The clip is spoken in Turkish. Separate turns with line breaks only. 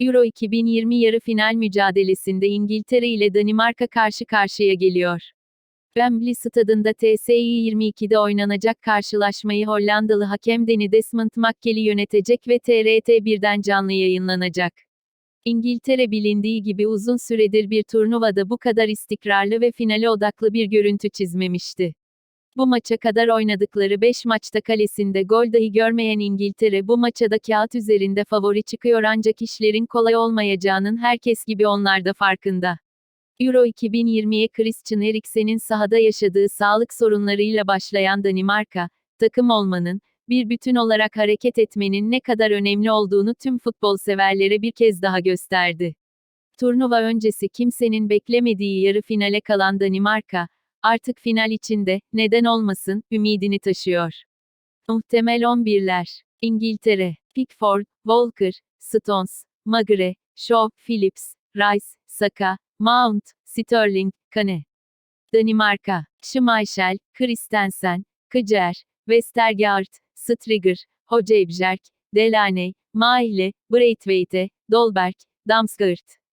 Euro 2020 yarı final mücadelesinde İngiltere ile Danimarka karşı karşıya geliyor. Wembley stadında TSI 22'de oynanacak karşılaşmayı Hollandalı hakem Danny Desmond McKelly yönetecek ve TRT 1'den canlı yayınlanacak. İngiltere bilindiği gibi uzun süredir bir turnuvada bu kadar istikrarlı ve finale odaklı bir görüntü çizmemişti. Bu maça kadar oynadıkları 5 maçta kalesinde gol dahi görmeyen İngiltere bu maça da kağıt üzerinde favori çıkıyor ancak işlerin kolay olmayacağının herkes gibi onlar da farkında. Euro 2020'ye Christian Eriksen'in sahada yaşadığı sağlık sorunlarıyla başlayan Danimarka, takım olmanın, bir bütün olarak hareket etmenin ne kadar önemli olduğunu tüm futbol severlere bir kez daha gösterdi. Turnuva öncesi kimsenin beklemediği yarı finale kalan Danimarka, artık final içinde, neden olmasın, ümidini taşıyor. Muhtemel 11'ler. İngiltere, Pickford, Walker, Stones, Magre, Shaw, Phillips, Rice, Saka, Mount, Sterling, Kane. Danimarka, Schmeichel, Christensen, Kjaer, Westergaard, Striger, Hojbjerg, Delaney, Maile, Braithwaite, Dolberg, Damsgaard.